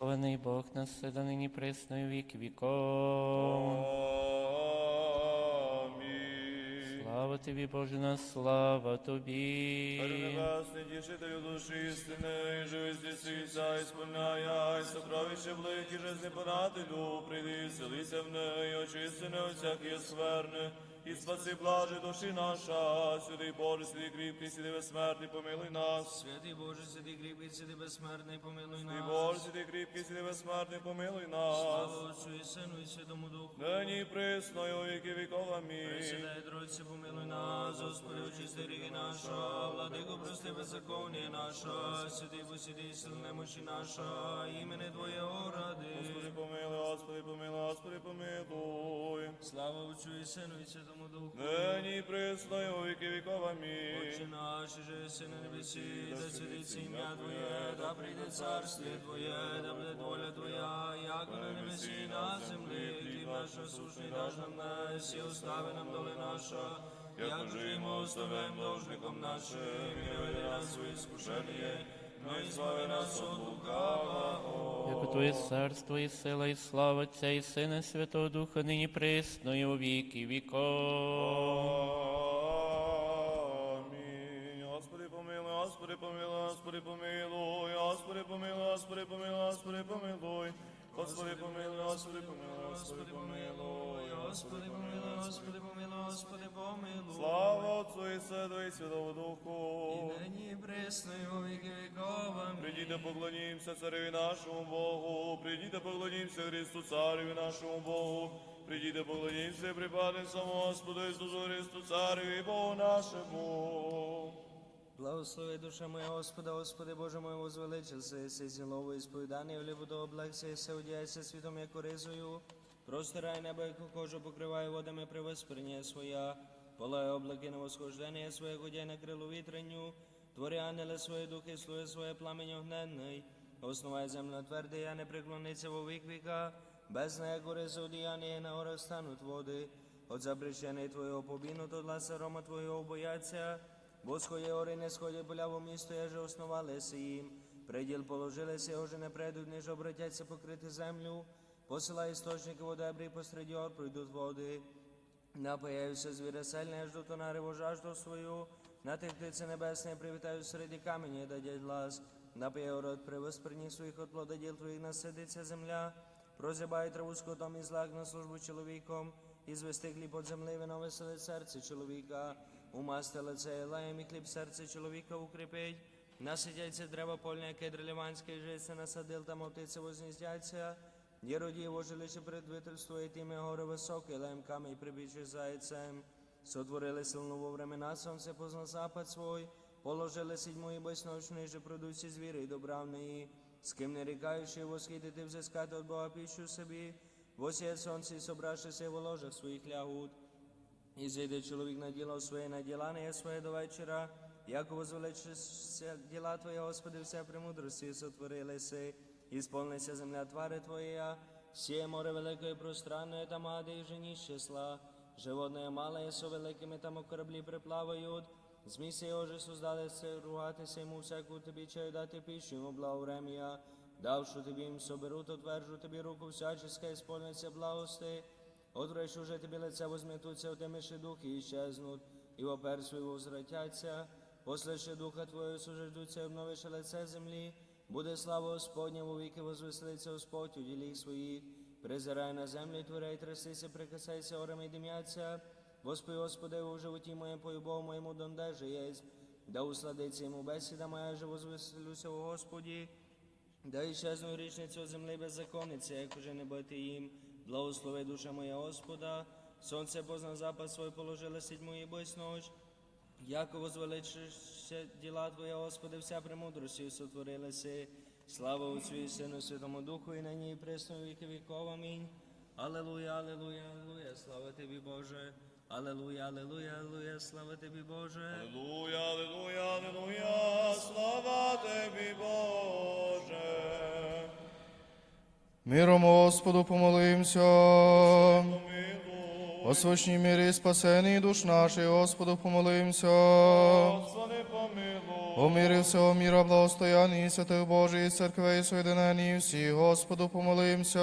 Благословений Бог наседа нині пресною вік віков. Амінь. Слава тобі, Боже наш, слава тобі. Царю небесний, тішителю душі істини, живи здійснися, і сповняя, і сокровище блик, і жизни понадилю, прийди, селися в неї, очисти не всякі скверни, і спаси блажи душі наша, святий Боже, святий кріпкий, святий безсмертний, помилуй нас. Святий Боже, святий кріпкий, святий безсмертний, помилуй Святий нас. Боже, святий кріпкий, святий безсмертний, помилуй нас. Слава Отцю і Сину і Святому Духу. Нині присно, і у віки віков, амінь. Присідай, Тройці, помилуй нас, Господи, очисти ріги наша, владико, прости беззаконня наша, святий посіди, сил немощі наша, імени Твоєго ради. Господи, помилуй, Господи, помилуй, Господи, помилуй. Слава Отцю і Сину і Святому Духу. Нині і присно, у віки віков, амінь. Отче наш, же єси на небесі, да святиться ім'я Твоє, да прийде царствие Твоє, да буде воля Твоя, як на небесі на землі, хліб наш насущний даж нам днес, і остави нам доли наша, як жимо оставим должником нашим, і не веди нас у іскушення, но избави збави нас от лукавого. Яко Твоє царство і сила, і слава Отця і Сина, і Святого Духа, нині пресно і у віки віков. Амінь. Господи, помилуй, Господи, помилуй, Господи, помилуй, Господи, помилуй, Господи, помилуй, Господи, помилуй. Господи, помилуй, Господи, помилуй, Господи, помилуй. Господи помилуй, Господи помилуй, Господи помилуй. Слава Отцу і Сину і Святому І Духу. нині і присно, і у віки віков. Амінь. Придіте, поклонімося цареві нашому Богу, придіте, поклонімося Христу, цареві нашому Богу, придіте, поклонімося, припадемо самому Господу Ісусу Христу, цареві Богу нашому. Благослови душа моя Господа, Господи Боже мой, возвеличился, если зілово ісповідання, в ліву до облегся, і се одяйся світом, як ризою. Простирай небо, яку кожу покривай водами привоспрення своя. Полай облаки на восхождення своє, годяй на крилу вітренню. Твори ангели свої духи, слуги своє пламень огненний. Основай землю твердий, а не преклониться во вік віка. Без неї гори зодіяння, на горах стануть води. От запрещений Твоєго побіну, то гласа рома Твоєго бояться. Бо сході гори не сходять поля місто, я же основалися їм. Приділ положилися, уже не прийдуть, ніж обратяться покрити землю. Посилай істочники води, посеред гор пройдуть води. Напаяюся звіра сильне, аж до тонари жажду свою. На тих птиці небесне привітаю середі камені, дадять глас. Напає род привосприні своїх от плододіл твоїх насидиться земля. Прозябай траву скотом і злак на службу чоловіком. І звести хліб от земли, вино веселить серце чоловіка. Умасти лице лаєм і хліб серце чоловіка укріпить. Насидяться древа польне, кедр ліванське, жиється насадил, там овтиці возніздяться. Є родіво жилище предвительство, і тіми гори високі, лемками і прибічі зайцем. Сотворили сильну во времена, сонце познав запад свой, положили сідьмої безночної, же продуці звіри й добравної. З ким не рікаючи, восхитити взискати от Бога піщу собі, восіє сонце і собравшися в ложах своїх лягут. І зійде чоловік на діло своє, на діла не є своє до вечора, як возвеличися діла Твої, Господи, вся премудрості сотворилися, і сповниться земля твари Твоя, сіє море велике і пространне, там ади і жені числа, животне мале, і со великими там у кораблі приплавають, зміси його же создалися, ругатися йому всяку тобі чаю дати піщу, йому благоврем'я, давши тобі їм соберу, отвержу тобі руку всяческа, і сповниться благости, Отречь уже тебе лице возметуться, отемеши духи исчезнут, и вопер свой возвратятся. Послеше духа Твоего суждутся, и обновишь лице земли. Буде слава Господня, во веки возвеселиться Господь, удели своих. Презирай на землю, творяй, трясися, прикасайся, орами дымятся. Воспой, Господи, у животі моєм, по любову моєму, донде же єсть. Да усладиться йому бесіда моя, же возвеселюся у Господі. Да іщезну річницю землі беззаконниці, як уже не бити їм. Благослови душа моя Господа, сонце познав запад свой, положила сідьму і бойсь ночь. Яко возвеличишся діла Твоя, Господи, вся премудрості сотворилася. Слава Отцю і Сину, Святому Духу, і нині, і присно, і віки віков. Амінь. Алелуя, алелуя, алелуя, слава Тобі, Боже. Алелуя, алелуя, алелуя, слава Тобі, Боже. Аллилуйя, аллилуйя, аллилуйя, слава Тобі, Боже. Миром Господу помолимся. Помилуй, О свочній мірі спасений душ наших, Господу помолимся. О мирі всього міра, благостоянні святих Божої церкви і соєдинені всі, Господу помолимся.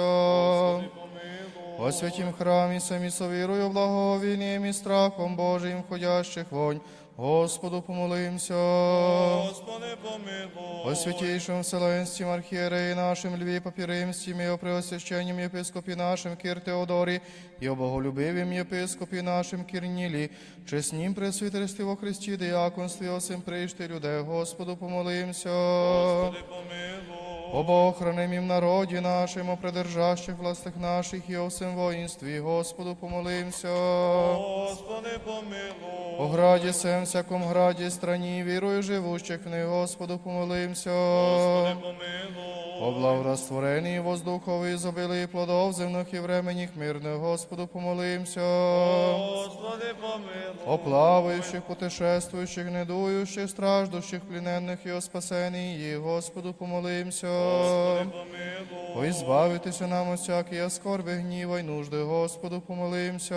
О святім храмі самі совірою, благовінням і страхом Божим входящих вонь, Господу помолимся. Господи, помилуй. О святейшем Вселенским архиереи нашим Льве Папиримским и о преосвященнем епископе нашим Кир Теодоре и о боголюбивом епископе нашим Кирниле, честним пресвитерстве во Христе, диаконстве, о сим пришти людей, Господу помолимся. Господи, помилуй. О Богохранимім народі нашому, придержащих властях наших і о всім воїнстві, Господу помолимся. Господи, помилуй. О граді сем, всяком граді, страні, вірою живущих в них, Господу помолимся. Господи, помилуй. О благорастворенні воздухові зобилі плодов земних і временних мирних, Господу помолимся. Господи, помилуй. О плаваючих, путешествуючих, недуючих, страждущих, пліненних і о спасенні Господу помолимся. Господи, помилуй. О, избавитися нам всякої скорби, гніва й нужди, Господу помолимся.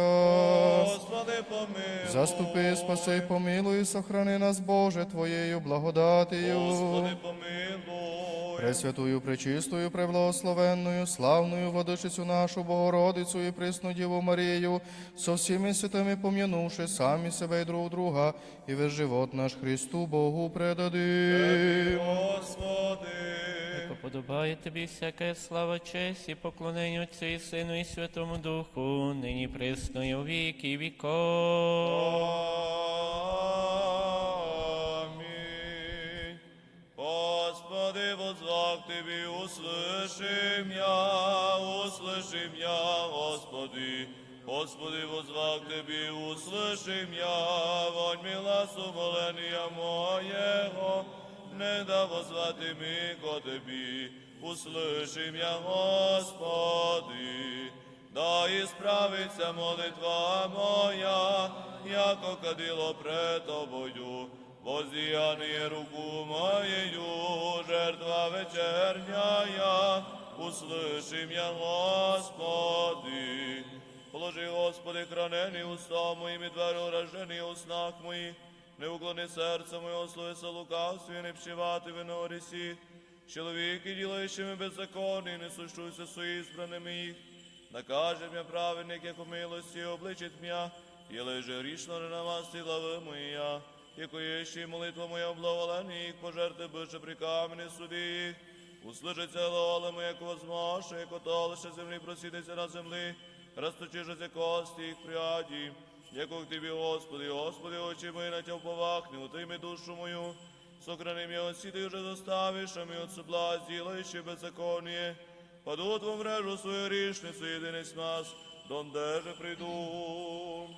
Господи, помилуй. Заступи, спаси, помилуй, сохрани нас, Боже, Твоєю благодатію. Господи, помилуй. Пресвятую, пречистою, преблагословенною, славною владичицю нашу Богородицю і присну Діву Марію, со всіми святими пом'янувши самі себе і друг друга, і весь живот наш Христу Богу предадим. Господи. Подобає тобі всяка слава, честь і поклонення Отцю і Сину і Святому Духу, нині присно і у віки віков. возвах Тебе, услыши меня, услыши меня, Господи. Господи, возвах Тебе, услыши меня, вонь милость умоления моего, не да возвати ми ко Тебе, услыши меня, Господи. Да ісправиться молитва моя, яко кадило пред тобою, воздіяніє руку моєю, жертва вечерняя, услыши меня, Господи. Положи, Господи, хранені уста моїм і дверу рожені у снах моїх, не уклони серце моє, словеса лукавстві, не вшивати вино рісі. Чоловіки, ділаючими беззаконні, не сущуйся з ізбраними їх. Накаже мя праведник, як у милості обличить мя, і леже грішно не намасти глави моя, яко є ще молитва моя благоволені, їх пожерти бише при камені їх. Услышиться голе моє, як возмаше, як ото лише землі просітися на землі, розточижеться кості їх пряді. Яко к Тобі, Господи, Господи, очі мої на Тя вповахни, утими душу мою, сохрани меня от сіти вже заставиш, а ми от соблазн, ділаючи беззаконие. Падут во мрежу свою рішницю, єдиність нас, донде же прийду.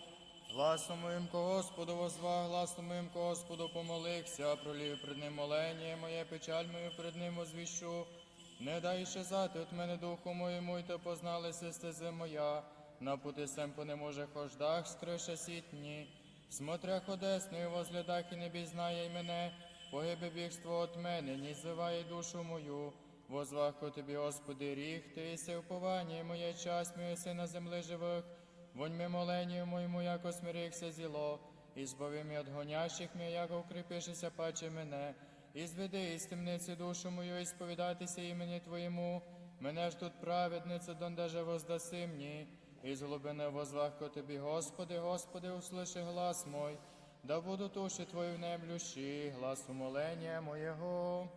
Гласом моїм Господу возва, гласом моїм Господу помолився, пролів пред ним молення моє, печаль мою пред ним озвіщу. Не дай щезати от мене духу моєму, й то позналися стези моя. На пути сем по не може хождах, скриша сітні. Смотря ходесною возглядах і не бізнає й мене, погибе бігство от мене, ні звиває душу мою. Возвах ко тобі, Господи, ріг, ти єси уповання моє, часть моя си на землі живих. Вонь ми моленію моєму, яко смирихся зіло, і ми от гонящих ми, яко укріпишися паче мене, і зведи із темниці душу мою, і сповідатися імені Твоєму. Мене ж тут праведниця, дондеже воздаси мені, і з глибини возлахко тобі, Господи, Господи, услиши глас мой, да буду туші Твою неблющі, глас умолення моєго.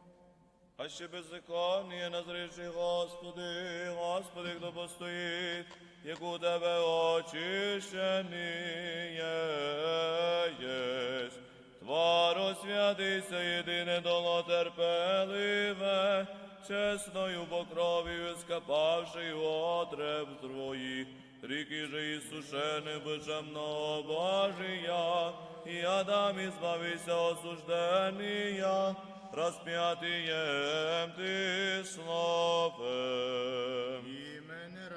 Ще беззаконніє назріши, Господи, Господи, хто постоїть, як у Тебе очищені єсть. Тваро святися, єдине доло терпеливе, чесною покровію скапавши отреб Твоїх, ріки же і сушене бичемного Божия, і Адам ізбавися осужденія, розп'ятієм ти словем.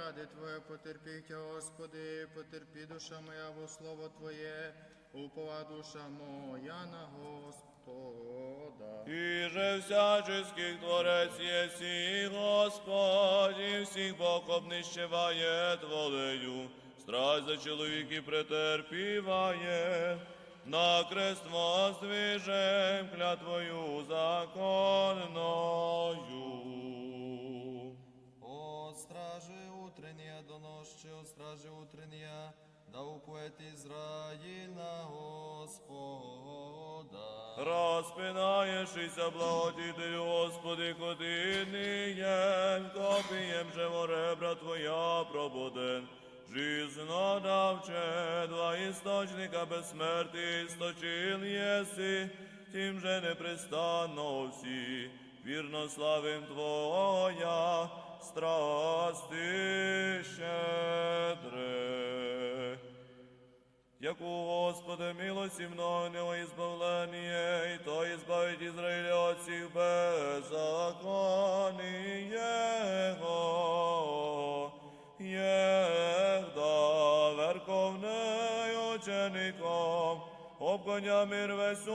Ради Твоє потерпіть, Господи, потерпі душа моя во слово Твоє, упова душа моя на Господа. І же всяческих творець єсі, Господь, і всіх Бог обнищеває тволею, страсть за чоловіки претерпіває. на крест воздвижем клятвою законною. Стражи утренняя, доносче, о стражи утренняя, да упоет Израиль на Господа. Розпинаєшися, благодітелю, Господи, ходиниєм, копієм же ребра Твоя пробуден. Жизно давче, два істочника безсмерти, істочил єси, тим же непрестанно всі, вірно славим Твоя, страсти щедре. Яку, Господи, милості мною избавление, и то избавить Израиля от всіх беззаконий Його. Єгда верховний учеником, обгоня мир весь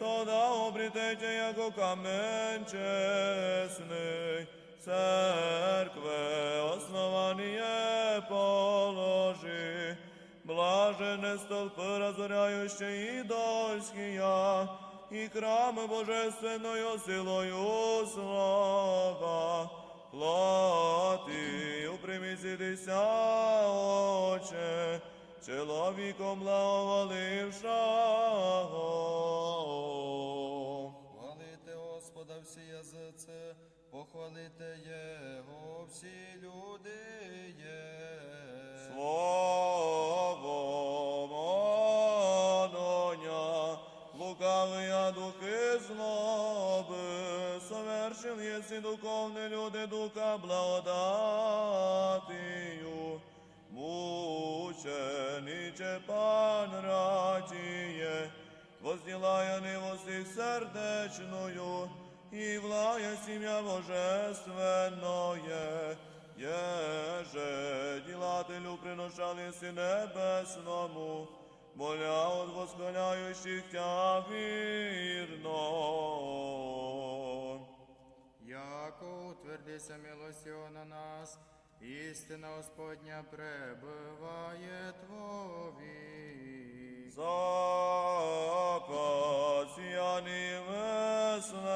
утверди, тода обрітете, яко камень чесний, церкве основание положи, блажене столпы разоряющие идольские, и храмы божественною силою слава. Плати, уприміситися, Отче, чоловіком благоволившого. Хвалите Господа всі язиці, похвалите Його всі люди є. Словом Адоня, лукавые духи злоби, совершил єси духовні люди духа благодатію. Мучениче пан радіє, возділає невостих сердечною, і влая сім'я божественное, Еже ділателю приношали си небесному, моля от восхваляющих тя вірно. Яко утвердися милостю на нас, істина Господня пребиває Твові. Закасяни весленними,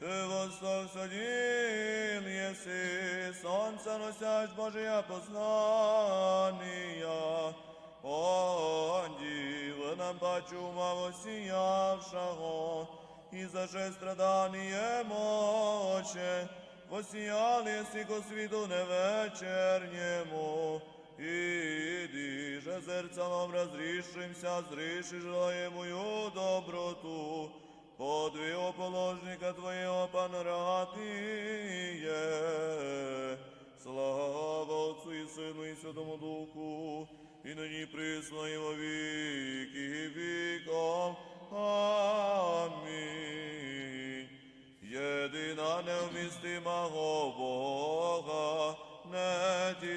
Ти восток садил єси, сонце носяч Божия познания. Онді ви нам почума восіявшого, і за же страдання моче, посіяли си ко світу невечернєму, Іди же зерцалом разрішимся, зріши желаємую доброту, подвиг положника Твоєго панратіє. Слава Отцу і Сину і Святому Духу, і нині присно,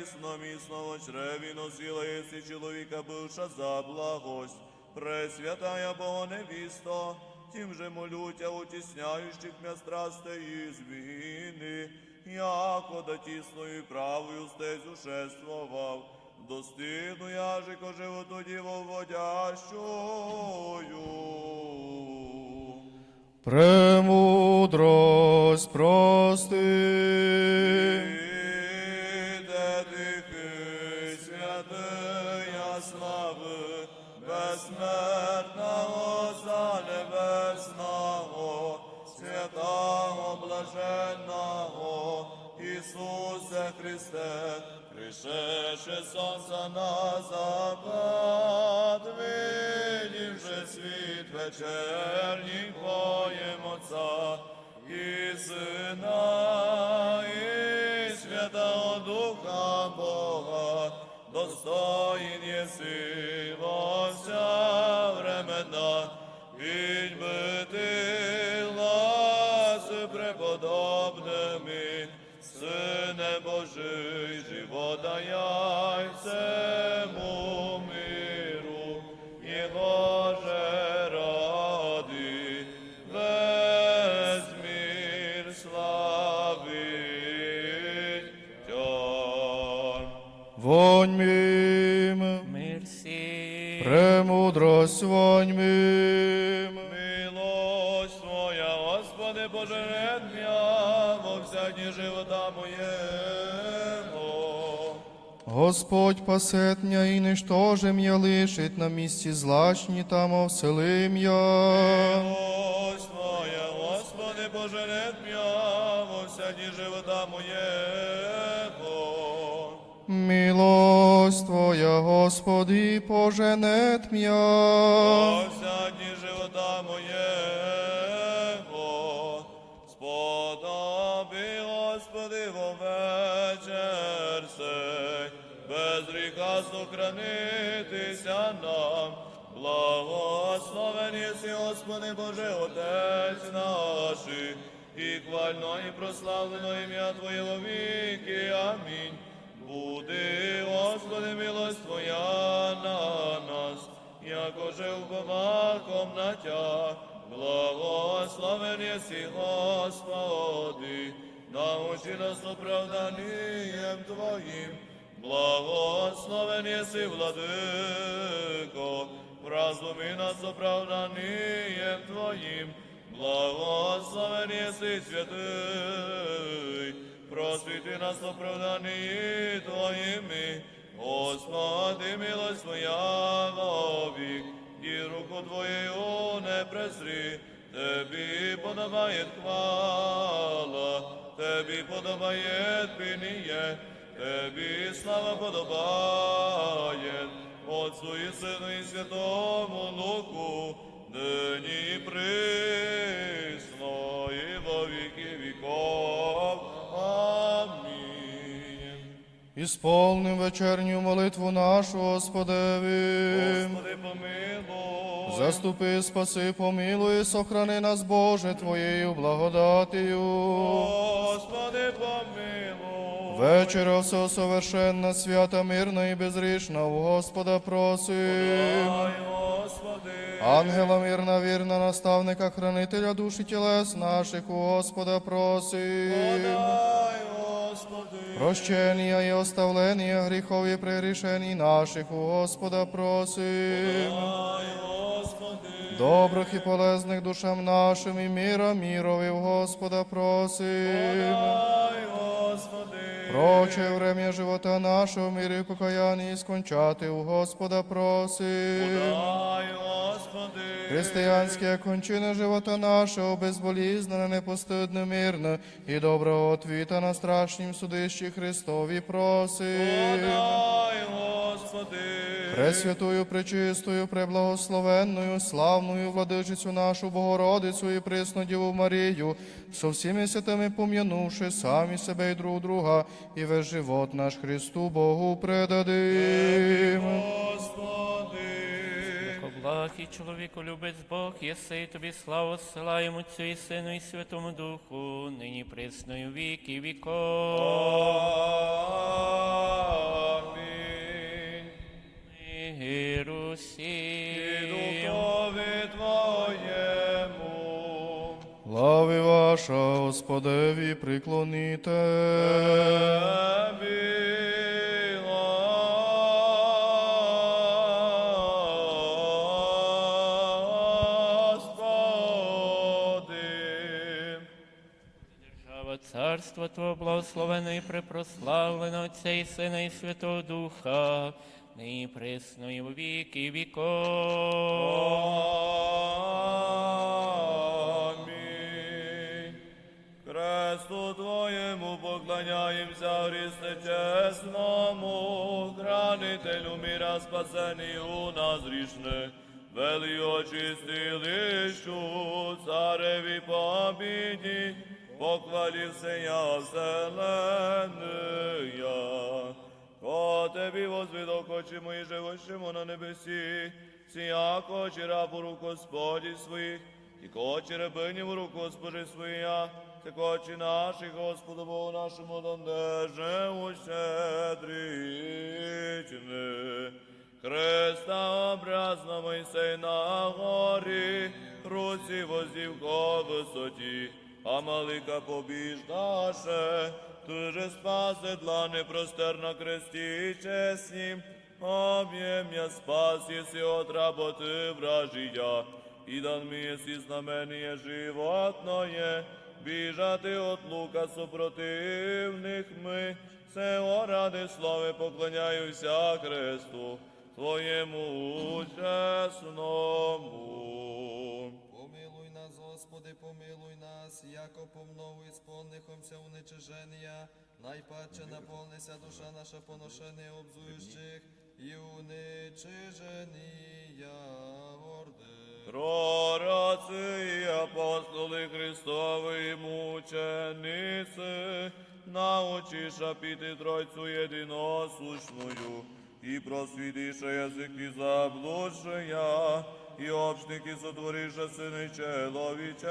тісно місно чреві носила єси чоловіка бивша за благость, Пресвятая Бога невісто, тим же молютя утісняючих мя страсти і зміни, яко да тісною правою стезю шествував, достигну я же ко животу діво водящою. Премудрость прости. Небесного, святого блаженного, Ісусе Христе, пришедше сонця на запад, видівши світ вечерній Твоєм Отця, і Сина, і Святого Духа Бога, достоїн єси Вонь мим. Мир Премудрость воньмим. Милость Твоя, Господи, поженет м'я во вся живота моєго. Господь пасет м'я і ничтожим я лишить на місці злачні там овселим я. Господи, поженет м'я. Во вся дні живота моєго. Сподоби, Господи, во вечір сей, без гріха сохранитися нам. Благословен єси, Господи, Боже, Отець наших, і хвально і прославлено ім'я Твоє во віки. Амінь. Буди, Господи, милость Твоя на нас, якоже уповаком на Тя, благословен єси, Господи, научи нас оправданням Твоїм, благословен єси, Владико, вразуми нас оправданням Твоїм, благословен єси, святий, просвіти нас оправдані Твоїми, Господи, милость Твоя вовік, і руку Твоєю не презри, Тебі подобає хвала, Тебі подобає пініє, Тебі слава подобає, Отцу і Сину і Святому Духу, нині і Ісполним вечерню молитву нашу, Господеві. Господи, помилуй. Заступи, спаси, помилуй, сохрани нас, Боже, Твоєю благодатію. Господи, помилуй. Вечера все совершенна, свята, мирна і безрішна, у Господа просим. Господи. Ангела мирна, вірна, наставника, хранителя душ і тілес наших, у Господа просим. Дай, Господи. Прощення і оставлення гріхов і прегрішень наших, у Господа просим. Добрих і полезних душам нашим і міра мірові в Господа просим. Проче время живота нашого, мирі покаяння і скончати у Господа просим. Господи. Християнське кончини живота нашого, безболізнене, непостидне, мирне і доброго отвіта на страшнім судищі Христові просим. Дай, Господи. Пресвятую, пречистою, преблагословенною, славною владичицю нашу Богородицю і присну Діву Марію, со всіми святими пом'янувши самі себе і друг друга, і весь живот наш Христу Богу предадим. Господи. Благ і чоловіку любець Бог, єси і тобі славу зсилаємо Отцю і Сину і Святому Духу, нині присною віки віков. Амінь. Миру Ваша, Господеві, приклоніте. Царства Твого благословено і препрославлено Отця і Сина і Святого Духа, нині присно і віки віков. Твоєму поклоняємося, Христе чесному, хранителю міра спасені у нас грішне, вели очистилищу, цареві побіді, похвалився я вселенная. По Тебі возвидок очі мої живущему на небесі, сіяко очі рабу рук Господі своїх, і кочі в руку Господи своя, ти кочі наші, Господу Богу нашому, донде ущедричне. Христа образно Мойсей на горі, руці возів ко висоті, а малика побіждаше, Дуже спаси длани простер на кресті чесні, об'єм'я спас, єси от работи вражия, і дан ми єси знамение животное, біжати от лука супротивних ми, це ради слави поклоняюся Христу, Твоєму чесному. Помилуй нас, Господи, помилуй нас, яко помнову ісполнихомся уничиження, найпаче наповнися душа наша поношення обзуючих і уничиження горди. Пророці апостоли Христові мучениці, научиша піти Тройцю єдиносущную, і просвітиша язики заблудшия, і общники сотвориша сини человеческия.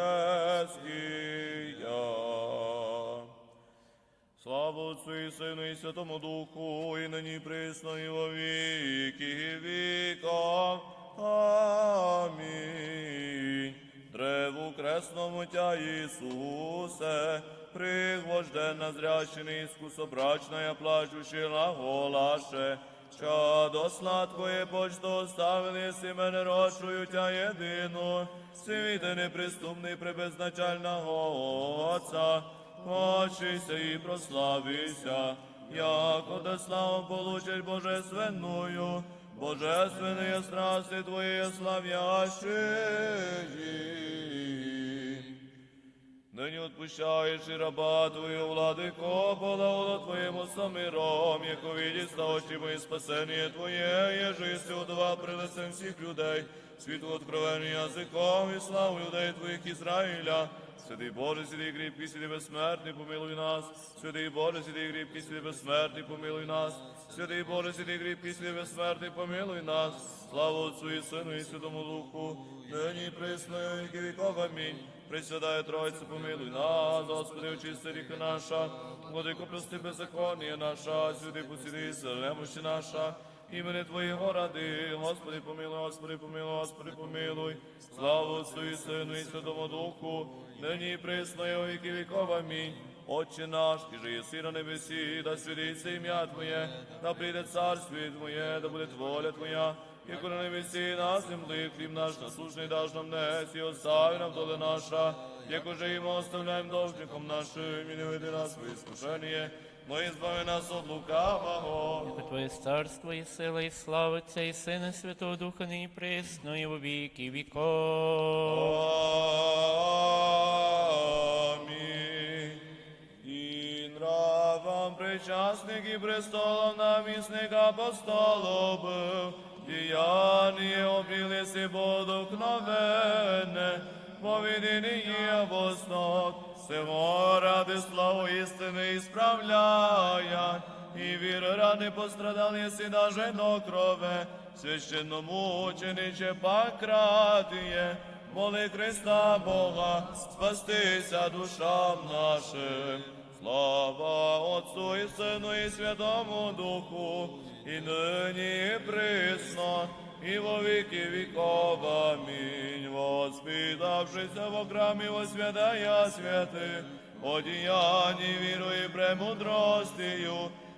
Слава Отцу і Сину і Святому Духу, і нині присно, і во віки віков. Амінь. Древу кресному тя Ісусе, пригвождена зрящений искусобрачная, плачущая голаше, Чадо сладкое почто оставили си мене рочую тя єдину, світе неприступний пребезначального Отця, Очися і прославися, яко да славу получить Божественную, Божественные страсти Твои славящие. Нині отпущаєш і раба Твою, владико, благо Твоєму самиром, яко видість на очі мої спасення Твоє, єже си удава принесем всіх людей, світу откровенню язиком і славу людей Твоїх Ізраїля. Святий Боже, святий кріпкий, святий безсмертний, помилуй нас. Святий Боже, святий кріпкий, святий безсмертний, помилуй нас. Святий Боже, святий кріпкий, святий безсмертний, помилуй нас. Слава Отцу і Сину і Святому Духу, нині і присно, і віки віков. Амінь. Пресвятая Тройця, помилуй нас, Господи, очисти ріки наша, Владико, прости беззаконня наша, святи посіди, немощі наша, імени Твоєго ради, Господи, помилуй, Господи, помилуй, Господи, помилуй, слава Отцу і Сину і Святому Духу, нині і присно, і во віки віков. Амінь. Отче наш, і же єси на небесі, да святиться ім'я Твоє, да прийде царстві Твоє, да буде воля Твоя, яко на небесі, на землі, хліб наш насущний даш нам днес, і остави нам доли наша, яко же їм оставляємо довжником нашим, і не веди нас в іскушення, но і збави нас от лукавого. Бо Твоє царство і сила, і слава Отця і Сина, Святого Духа, нині присно, і во віки віков. Нравам причасник і престолом намісник апостолов діяння обрілися бодокновенне, повідені апостол, всього ради славу істини і справляя, і віри ради пострадали єси даже до крове, священномучениче пакратіє, моли Христа Бога, спастися душам нашим. Слава Отцу і Сину і Святому Духу, і нині і присно, і во віки віков. Амінь. Воспитавшися в храмі освятая святих, одіянні вірою премудростію,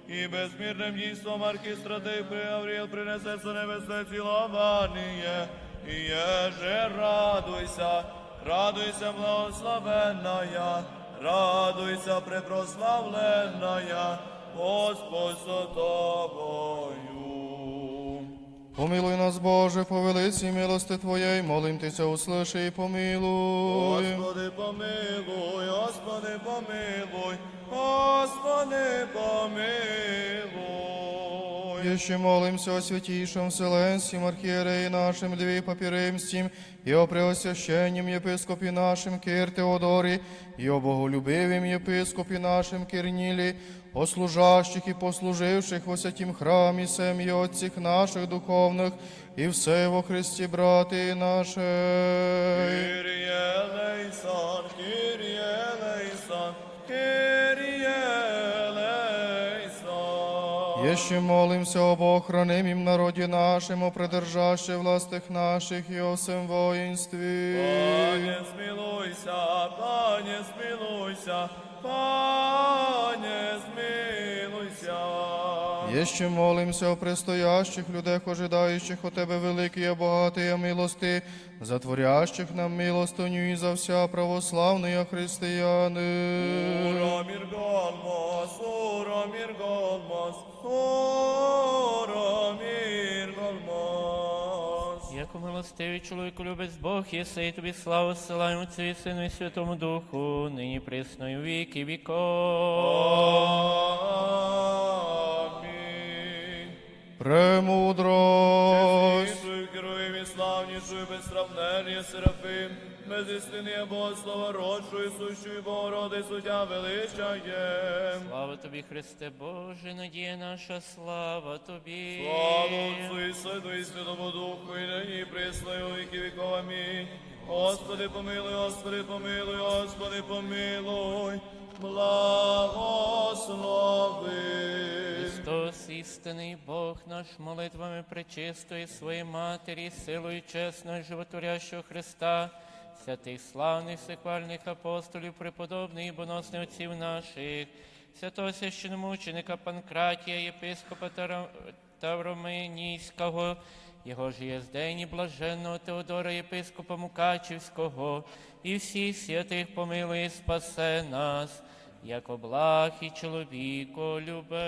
і безмірним дійством архістратих Гавріл принесе небесне ціловання, і еже радуйся, радуйся, благословенная, радуйся, препрославленная, Господь со тобою. Помилуй нас, Боже, по велиці милости Твоєї, молим Тися, услиши і помилуй. Господи, помилуй, Господи, помилуй, Господи, помилуй. Еще молимся о святейшем Вселенским архиереи нашим Льве Папиремстим, и о преосвященнем епископе нашим Кир Теодоре, и о боголюбивом епископе нашим Кирниле, о служащих и послуживших во святім храмі сем'ї отців наших духовних, и все во Христі, брати наші. Kyrie eleison, Kyrie Еще молимся об охранимом народе нашем, о придержаще властих наших и о всем воинстве. Пане, смилуйся, Пане, смилуйся, Пане, смилуйся. Єще молимся о предстоящих людях, ожидаючих от Тебе великие богатые милости, затворящих нам милостиню і за вся православные християни. Урамир Голмос, Урамир Голмос, Урамир Голмос. Яко милостивий чоловіку любець Бог, єси і тобі славу зсилаємо Отцю і Сину і Святому Духу, нині присно і віки віков. Премудрость. Героєм і славнішою, безсравненні Серафим, без істини Богослова, родшою, сущою Богородицю Тя величаєм. Слава тобі, Христе Боже, надія наша, слава тобі. Слава Отцу і Сину і Святому Духу, і нині і присно, і віки віков. Амінь. Господи, помилуй, Господи, помилуй, Господи, помилуй, благослови. Христос, істинний Бог наш, молитвами пречистої своєї Матері, силою чесного животворящого Христа, святих славних всехвальних апостолів, преподобних і боносних отців наших, святого священомученика Панкратія, єпископа Тавроминійського, його ж єздені блаженного Теодора, єпископа Мукачівського, і всіх святих помилуй спасе нас, як облах і чоловіко любе.